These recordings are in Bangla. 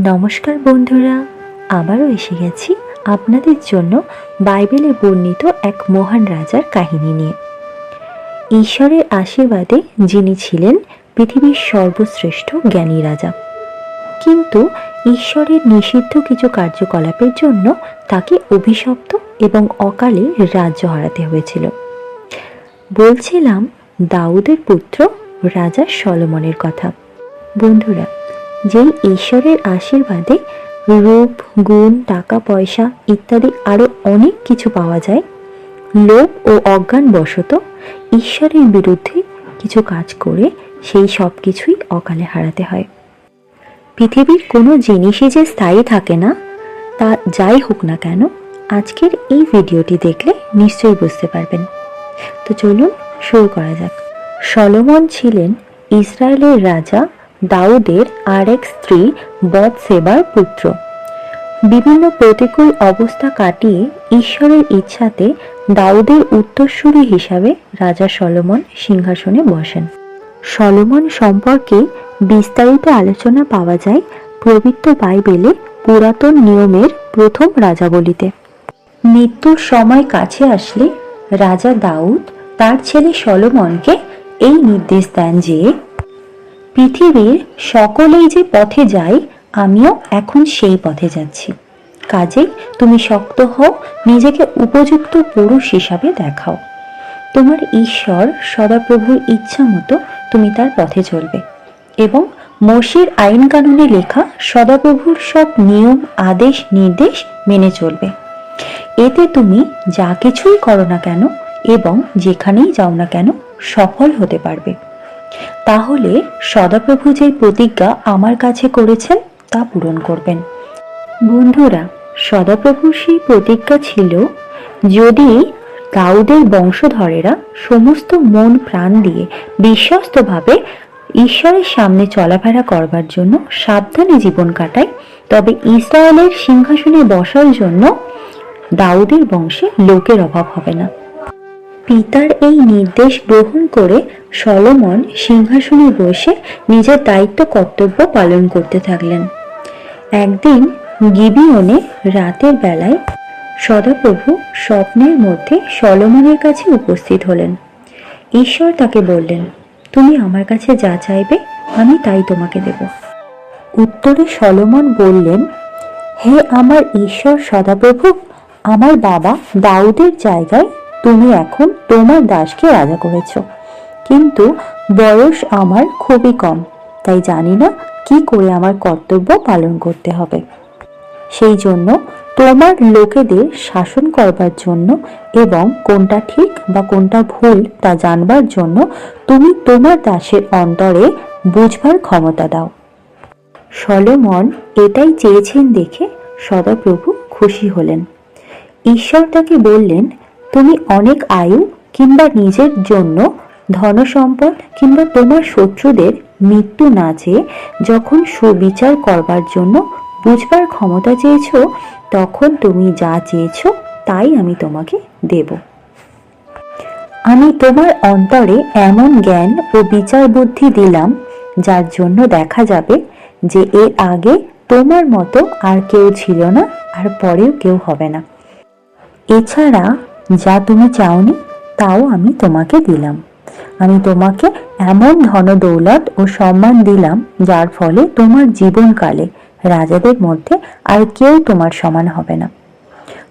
নমস্কার বন্ধুরা, আবারও এসে গেছি আপনাদের জন্য বাইবেলে বর্ণিত এক মহান রাজার কাহিনী নিয়ে। ঈশ্বরের আশীর্বাদে যিনি ছিলেন পৃথিবীর সর্বশ্রেষ্ঠ জ্ঞানী রাজা। কিন্তু ঈশ্বরের নিষিদ্ধ কিছু কার্যকলাপের জন্য তাকে অভিশপ্ত এবং অকালে রাজ্য হারাতে হয়েছিল। বলছিলাম, দাউদের পুত্র রাজা সলমনের কথা। বন্ধুরা যেই ঈশ্বরের আশীর্বাদে রূপ, গুণ, টাকা, পয়সা ইত্যাদি আরও অনেক কিছু পাওয়া যায়, লোভ ও অজ্ঞান বশত ঈশ্বরের বিরুদ্ধে কিছু কাজ করে সেই সব কিছুই অকালে হারাতে হয়। পৃথিবীর কোনো জিনিসই যে স্থায়ী থাকে না, তা যাই হোক না কেন, আজকের এই ভিডিওটি দেখলে নিশ্চয়ই বুঝতে পারবেন। তো চলুন শুরু করা যাক। সলোমন ছিলেন ইসরায়েলের রাজা দাউদের আরেক স্ত্রী বৎসেবার পুত্র। বিভিন্ন প্রতিকূল অবস্থা কাটিয়ে ঈশ্বরের ইচ্ছাতে দাউদের উত্তরসূরি হিসাবে রাজা সলোমন সিংহাসনে বসেন। সলোমন সম্পর্কে বিস্তারিত আলোচনা পাওয়া যায় পবিত্র বাইবেলে পুরাতন নিয়মের প্রথম রাজাবলিতে। মৃত্যুর সময় কাছে আসলে রাজা দাউদ তার ছেলে সলোমনকে এই নির্দেশ দেন যে পৃথিবীর সকলেই যে পথে যায়, আমিও এখন সেই পথে যাচ্ছি। কাজেই তুমি শক্ত হও, নিজেকে উপযুক্ত পুরুষ হিসাবে দেখাও। তোমার ঈশ্বর সদাপ্রভুর ইচ্ছা মতো তুমি তার পথে চলবে। এবং মসির আইন কানুনে লেখা সদাপ্রভুর সব নিয়ম, আদেশ, নির্দেশ মেনে চলবে। এতে তুমি যা কিছুই করো না কেন এবং যেখানেই যাও না কেন সফল হতে পারবে। তাহলে সদাপ্রভু যে প্রতিজ্ঞা আমার কাছে করেছেন, তা পূরণ করবেন। বন্ধুরা, সদাপ্রভুর সেই প্রতিজ্ঞা ছিল, যদি দাউদের বংশধরেরা সমস্ত মন প্রাণ দিয়ে বিশ্বস্তভাবে ঈশ্বরের সামনে চলাফেরা করবার জন্য সাবধানে জীবন কাটায়, তবে ইসরায়েলের সিংহাসনে বসার জন্য দাউদের বংশে লোকের অভাব হবে না। পিতার এই নির্দেশ গ্রহণ করে সলমন সিংহাসনে বসে নিজের দায়িত্ব কর্তব্য পালন করতে থাকলেন। একদিন গিবিয়নে রাতের বেলায় সদাপ্রভু স্বপ্নের মধ্যে সলমনের কাছে উপস্থিত হলেন। ঈশ্বর তাকে বললেন, তুমি আমার কাছে যা চাইবে, আমি তাই তোমাকে দেব। উত্তরে সলমন বললেন, হে আমার ঈশ্বর সদাপ্রভু, আমার বাবা দাউদের জায়গায় তুমি এখন তোমার দাসকে রাজা করেছ। কিন্তু বয়স আমার খুবই কম, তাই জানি না কি করে আমার কর্তব্য পালন করতে হবে। সেই জন্য তোমার লোকেদের শাসন করবার জন্য এবং কোনটা ঠিক বা কোনটা ভুল তা জানবার জন্য তুমি তোমার দাসের অন্তরে বুঝবার ক্ষমতা দাও। সলোমন এটাই চেয়েছেন দেখে সদাপ্রভু খুশি হলেন। ঈশ্বর তাকে বললেন তুমি অনেক আয়ু কিংবা নিজের জন্য ধনসম্পদ কিংবা তোমার শত্রুদের মৃত্যু না চেয়ে যখন সুবিচার করবার জন্য বুঝবার ক্ষমতা চেয়েছ, তখন তুমি যা চেয়েছ তাই আমি তোমাকে দেব। আমি তোমার অন্তরে এমন জ্ঞান ও বিচার বুদ্ধি দিলাম, যার জন্য দেখা যাবে যে এর আগে তোমার মতো আর কেউ ছিল না আর পরেও কেউ হবে না। এছাড়া যা তুমি চাওনি, তাও আমি তোমাকে দিলাম। আমি তোমাকে এমন ধন দৌলত ও সম্মান দিলাম, যার ফলে তোমার জীবনকালে রাজাদের মধ্যে আর কেউ তোমার সমান হবে না।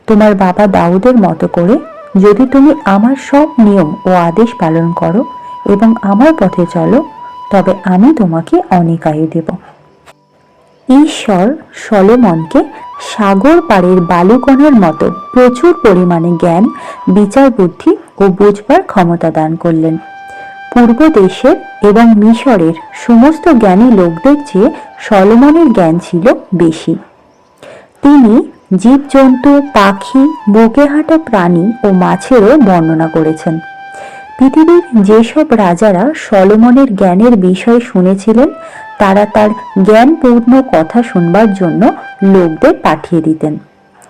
তোমার বাবা দাউদের মতো করে যদি তুমি আমার সব নিয়ম ও আদেশ পালন করো এবং আমার পথে চলো, তবে আমি তোমাকে অনেক আয়ু দেব। ঈশ্বর সলোমনকে সাগর পাড়ের বালুকণার মতো প্রচুর পরিমাণে জ্ঞান, বিচার বুদ্ধি ও বুঝবার ক্ষমতা দান করলেন। পূর্ব দেশের এবং মিশরের সমস্ত জ্ঞানী লোকদের চেয়ে সলোমনের জ্ঞান ছিল বেশি। তিনি জীবজন্তু, পাখি বুকে হাঁটা প্রাণী ও মাছেরও বর্ণনা করেছেন। পৃথিবীর যেসব রাজারা সলোমনের জ্ঞানের বিষয় শুনেছিলেন তারা তার জ্ঞানপূর্ণ কথা শুনবার জন্য লোকদের পাঠিয়ে দিতেন।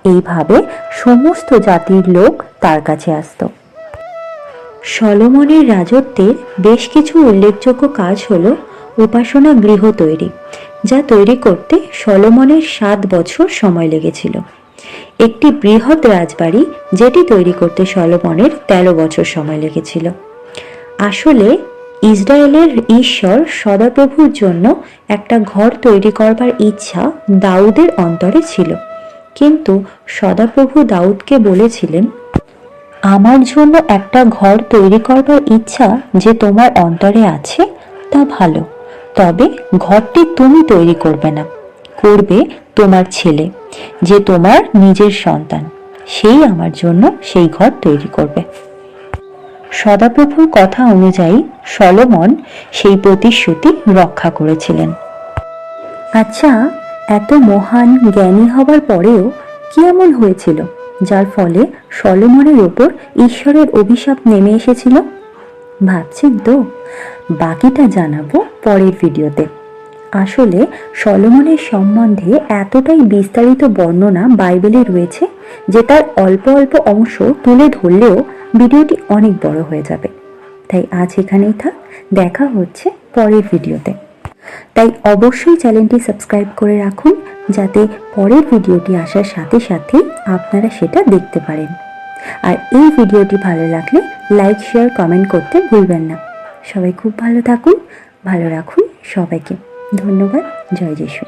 এইভাবে সমস্ত জাতির লোক তার কাছে আসত। সলোমনের রাজত্বের বেশ কিছু উল্লেখযোগ্য কাজ হল উপাসনা গৃহ তৈরি, যা তৈরি করতে সলোমনের সাত বছর সময় লেগেছিল। একটি বৃহৎ রাজবাড়ি, যেটি তৈরি করতে সলোমনের তেরো বছর সময় লেগেছিল। আসলে ইসরায়েলের ঈশ্বর সদাপ্রভুর জন্য একটা ঘর তৈরি করবার ইচ্ছা দাউদের অন্তরে ছিল। কিন্তু সদাপ্রভু দাউদকে বলেছিলেন, আমার জন্য একটা ঘর তৈরি করবার ইচ্ছা যে তোমার অন্তরে আছে, তা ভালো। তবে ঘরটি তুমি তৈরি করবে না। করবে তোমার ছেলে, যে তোমার নিজের সন্তান। সেই আমার জন্য সেই ঘর তৈরি করবে। সদাপ্রভুর কথা অনুযায়ী সলমন সেই প্রতিশ্রুতি রক্ষা করেছিলেন। আচ্ছা এত মহান জ্ঞানী হবার পরেও কি এমন হয়েছিল, যার ফলে সলোমনের ওপর ঈশ্বরের অভিশাপ নেমে এসেছিল? ভাবছেন তো? বাকিটা জানাব পরের ভিডিওতে। আসলে সলমনের সম্বন্ধে এতটাই বিস্তারিত বর্ণনা বাইবেলে রয়েছে যে তার অল্প অল্প অংশ তুলে ধরলেও ভিডিওটি অনেক বড় হয়ে যাবে। তাই আজ এখানেই থাক, দেখা হচ্ছে পরের ভিডিওতে। তাই অবশ্যই চ্যানেলটি সাবস্ক্রাইব করে রাখুন, যাতে পরের ভিডিওটি আসার সাথে সাথে আপনারা সেটা দেখতে পারেন। আর এই ভিডিওটি ভালো লাগলে লাইক, শেয়ার, কমেন্ট করতে ভুলবেন না। সবাই খুব ভালো থাকুন, ভালো রাখুন সবাইকে। ধন্যবাদ, জয় যিশু।